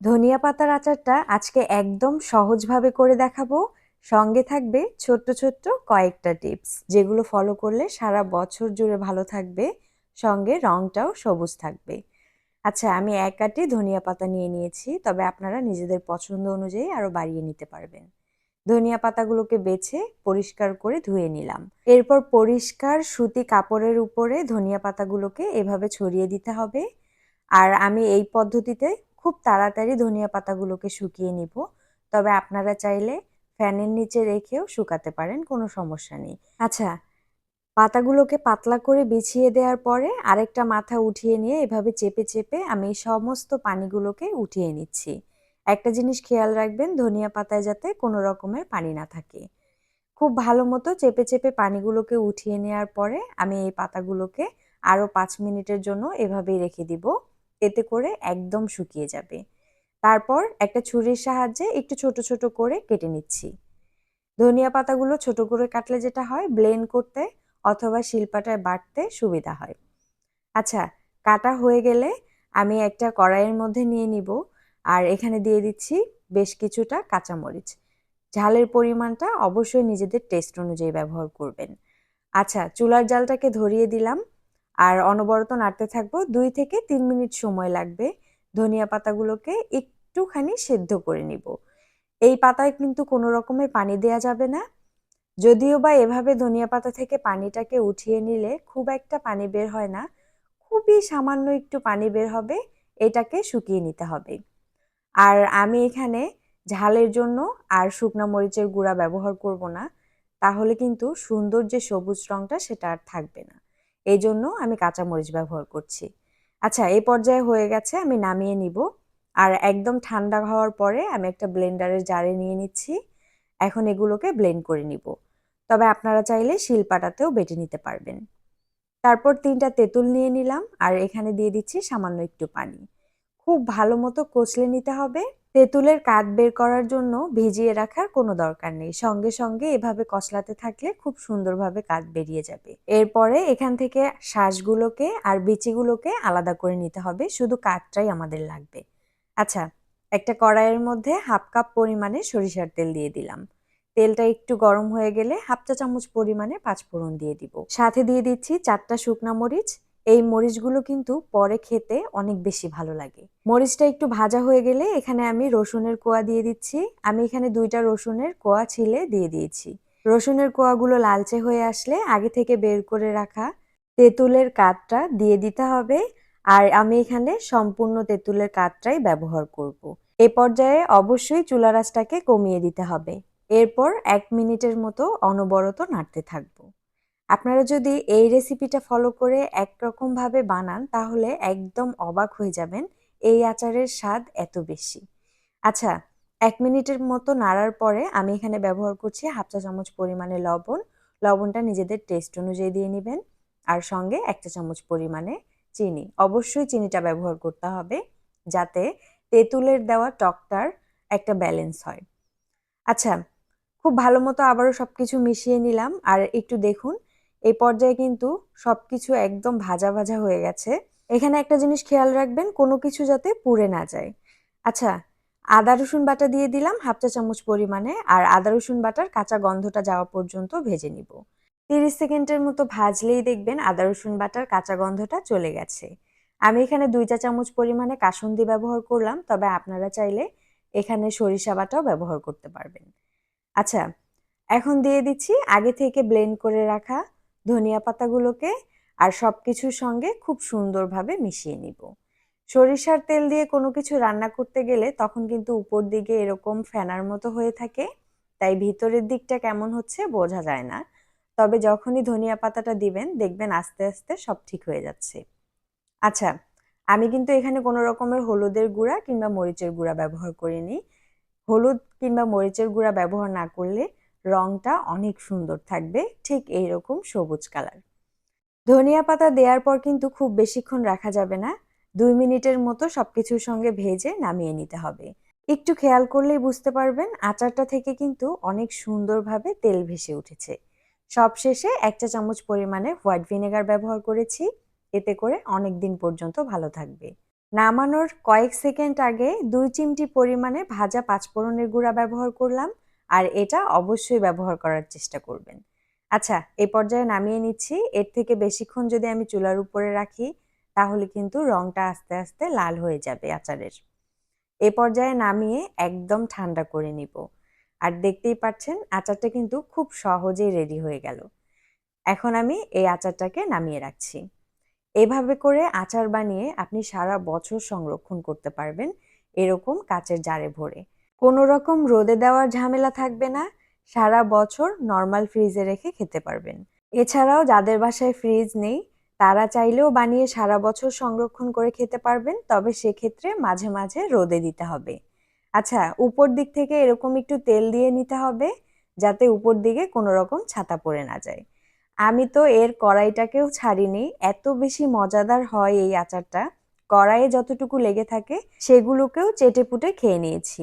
ধনিয়া পাতার আচারটা আজকে একদম সহজভাবে করে দেখাবো। সঙ্গে থাকবে ছোট্ট ছোট্ট কয়েকটা টিপস, যেগুলো ফলো করলে সারা বছর জুড়ে ভালো থাকবে, সঙ্গে রংটাও সবুজ থাকবে। আচ্ছা আমি এক কাটি ধনিয়া পাতা নিয়ে নিয়েছি, তবে আপনারা নিজেদের পছন্দ অনুযায়ী আরও বাড়িয়ে নিতে পারবেন। ধনিয়া পাতাগুলোকে বেছে পরিষ্কার করে ধুয়ে নিলাম। এরপর পরিষ্কার সুতি কাপড়ের উপরে ধনিয়া পাতাগুলোকে এভাবে ছড়িয়ে দিতে হবে। আর আমি এই পদ্ধতিতে খুব তাড়াতাড়ি ধনিয়া পাতাগুলোকে শুকিয়ে নিব। তবে আপনারা চাইলে ফ্যানের নিচে রেখেও শুকাতে পারেন, কোনো সমস্যা নেই। আচ্ছা পাতাগুলোকে পাতলা করে বিছিয়ে দেওয়ার পরে আরেকটা মাথা উঠিয়ে নিয়ে এভাবে চেপে চেপে আমি সমস্ত পানিগুলোকে উঠিয়ে নিচ্ছি। একটা জিনিস খেয়াল রাখবেন, ধনিয়া পাতায় যাতে কোনো রকমের পানি না থাকে। খুব ভালো মতো চেপে চেপে পানিগুলোকে উঠিয়ে নেওয়ার পরে আমি এই পাতাগুলোকে আরও পাঁচ মিনিটের জন্য এভাবেই রেখে দিব। এতে করে একদম শুকিয়ে যাবে। তারপর একটা ছুরির সাহায্যে একটু ছোট ছোট করে কেটে নিচ্ছি। ধনিয়া পাতাগুলো ছোট করে কাটলে যেটা হয় ব্লেন্ড করতে অথবা শিলপাটায় বাটতে সুবিধা হয়। আচ্ছা কাটা হয়ে গেলে আমি একটা কড়াইয়ের মধ্যে নিয়ে নিব আর এখানে দিয়ে দিচ্ছি বেশ কিছুটা কাঁচামরিচ। ঝালের পরিমাণটা অবশ্যই নিজেদের টেস্ট অনুযায়ী ব্যবহার করবেন। আচ্ছা চুলার জালটাকে ধরিয়ে দিলাম। আর অনবরত নাড়তে থাকব দুই থেকে তিন মিনিট সময় লাগবে। ধনিয়া পাতাগুলোকে একটুখানি সেদ্ধ করে নিব। এই পাতায় কিন্তু কোনো রকমের পানি দেয়া যাবে না। যদিও বা এভাবে ধনিয়া পাতা থেকে পানিটাকে উঠিয়ে নিলে খুব একটা পানি বের হয় না, খুবই সামান্য একটু পানি বের হবে, এটাকে শুকিয়ে নিতে হবে। আর আমি এখানে ঝালের জন্য আর শুকনা মরিচের গুঁড়া ব্যবহার করব না, তাহলে কিন্তু সুন্দর যে সবুজ রঙটা সেটা আর থাকবে না। এই জন্য আমি কাঁচামরিচ ব্যবহার করছি। আচ্ছা এই পর্যায়ে হয়ে গেছে, আমি নামিয়ে নিব। আর একদম ঠান্ডা হওয়ার পরে আমি একটা ব্লেন্ডারের জারে নিয়ে নিচ্ছি। এখন এগুলোকে ব্লেন্ড করে নিব। তবে আপনারা চাইলে শিলপাটাতেও বেটে নিতে পারবেন। তারপর তিনটা তেঁতুল নিয়ে নিলাম, আর এখানে দিয়ে দিচ্ছি সামান্য একটু পানি। খুব ভালো মতো কচলে নিতে হবে। তেঁতুলের কাঠ বের করার জন্য ভিজিয়ে রাখার কোনো দরকার নেই। সঙ্গে সঙ্গে এভাবে কচলাতে থাকলে খুব সুন্দরভাবে কাঠ বেরিয়ে যাবে। এরপরে এখান থেকে শ্বাসগুলোকে আর বিচিগুলোকে আলাদা করে নিতে হবে। শুধু কাঠটাই আমাদের লাগবে। আচ্ছা একটা কড়াইয়ের মধ্যে হাফ কাপ পরিমাণে সরিষার তেল দিয়ে দিলাম। তেলটা একটু গরম হয়ে গেলে হাফ চা চামচ পরিমাণে পাঁচফোড়ন দিয়ে দিব। সাথে দিয়ে দিচ্ছি চারটা শুকনা মরিচ এই মরিচগুলো কিন্তু পরে খেতে অনেক বেশি ভালো লাগে। মরিচটা একটু ভাজা হয়ে গেলে এখানে আমি রসুনের কোয়া দিয়ে দিচ্ছি। আমি এখানে দুইটা রসুনের কোয়া ছিলে দিয়ে দিয়েছি। রসুনের কোয়াগুলো লালচে হয়ে আসলে আগে থেকে বের করে রাখা তেঁতুলের কাঠটা দিয়ে দিতে হবে। আর আমি এখানে সম্পূর্ণ তেঁতুলের কাঠটাই ব্যবহার করব। এ পর্যায়ে অবশ্যই চুলা রাসটাকে কমিয়ে দিতে হবে। এরপর এক মিনিটের মতো অনবরত নাড়তে থাকব। আপনারা যদি এই রেসিপিটা ফলো করে একরকমভাবে বানান, তাহলে একদম অবাক হয়ে যাবেন এই আচারের স্বাদ এত বেশি। আচ্ছা এক মিনিটের মতো নাড়ার পরে আমি এখানে ব্যবহার করছি হাফ চা চামচ পরিমাণে লবণ। লবণটা নিজেদের টেস্ট অনুযায়ী দিয়ে নেবেন আর সঙ্গে একটা চামচ পরিমাণে চিনি। অবশ্যই চিনিটা ব্যবহার করতে হবে যাতে তেঁতুলের দেওয়া টকটার একটা ব্যালেন্স হয়। আচ্ছা খুব ভালো মতো আবারও সব কিছু মিশিয়ে নিলাম আর একটু দেখুন এই পর্যায়ে কিন্তু সব কিছু একদম ভাজা ভাজা হয়ে গেছে। এখানে একটা জিনিস খেয়াল রাখবেন, কোনো কিছু যাতে পুড়ে না যায়। আচ্ছা আদা, রসুন বাটা দিয়ে দিলাম হাফ চা চামচ পরিমাণে, আর আদা, রসুন বাটার কাঁচা গন্ধটা যাওয়া পর্যন্ত ভেজে নিব। তিরিশ সেকেন্ডের মতো ভাজলেই দেখবেন আদা, রসুন বাটার কাঁচা গন্ধটা চলে গেছে। আমি এখানে দুই চা চামচ পরিমাণে কাসুন্দি ব্যবহার করলাম, তবে আপনারা চাইলে এখানে সরিষা বাটাও ব্যবহার করতে পারবেন। আচ্ছা এখন দিয়ে দিচ্ছি আগে থেকে ব্লেন্ড করে রাখা ধনিয়া পাতাগুলোকে আর সব কিছুর সঙ্গে খুব সুন্দরভাবে মিশিয়ে নিব। সরিষার তেল দিয়ে কোনো কিছু রান্না করতে গেলে তখন কিন্তু উপর দিকে এরকম ফেনার মতো হয়ে থাকে, তাই ভিতরের দিকটা কেমন হচ্ছে বোঝা যায় না। তবে যখনই ধনিয়া পাতাটা দিবেন, দেখবেন আস্তে আস্তে সব ঠিক হয়ে যাচ্ছে। আচ্ছা আমি কিন্তু এখানে কোনো রকমের হলুদের গুঁড়া কিংবা মরিচের গুঁড়া ব্যবহার করিনি। হলুদ কিংবা মরিচের গুঁড়া ব্যবহার না করলে রংটা অনেক সুন্দর থাকবে, ঠিক এইরকম সবুজ কালার। ধনিয়া পাতা দেওয়ার পর কিন্তু খুব বেশিক্ষণ রাখা যাবে না, দুই মিনিটের মতো সবকিছুর সঙ্গে ভেজে নামিয়ে নিতে হবে। একটু খেয়াল করলেই বুঝতে পারবেন, আচারটা থেকে কিন্তু অনেক সুন্দরভাবে তেল ভেসে উঠেছে। সবশেষে এক চা চামচ পরিমাণে হোয়াইট ভিনেগার ব্যবহার করেছি, এতে করে অনেক দিন পর্যন্ত ভালো থাকবে। নামানোর কয়েক সেকেন্ড আগে দুই চিমটি পরিমাণে ভাজা পাঁচ পাঁচফোড়নের গুঁড়া ব্যবহার করলাম আর এটা অবশ্যই ব্যবহার করার চেষ্টা করবেন। আচ্ছা এই পর্যায়ে নামিয়ে নিচ্ছি। এর থেকে বেশিক্ষণ যদি আমি চুলার উপরে রাখি, তাহলে কিন্তু রংটা আস্তে আস্তে লাল হয়ে যাবে আচারের। এ পর্যায়ে নামিয়ে একদম ঠান্ডা করে নিব। আর দেখতেই পাচ্ছেন, আচারটা কিন্তু খুব সহজেই রেডি হয়ে গেল। এখন আমি এই আচারটাকে নামিয়ে রাখছি। এভাবে করে আচার বানিয়ে আপনি সারা বছর সংরক্ষণ করতে পারবেন, এরকম কাচের জারে ভরে। কোনো রকম রোদে দেওয়ার ঝামেলা থাকবে না, সারা বছর নর্মাল ফ্রিজে রেখে খেতে পারবেন। এছাড়াও যাদের বাসায় ফ্রিজ নেই, তারা চাইলেও বানিয়ে সারা বছর সংরক্ষণ করে খেতে পারবেন, তবে সেক্ষেত্রে মাঝে মাঝে রোদে দিতে হবে। আচ্ছা উপর দিক থেকে এরকম একটু তেল দিয়ে নিতে হবে, যাতে উপর দিকে কোনো রকম ছাতা পড়ে না যায়। আমি তো এর কড়াইটাকেও ছাড়িনি, এত বেশি মজাদার হয় এই আচারটা। কড়াইয়ে যতটুকু লেগে থাকে, সেগুলোকেও চেটে পুটে খেয়ে নিয়েছি।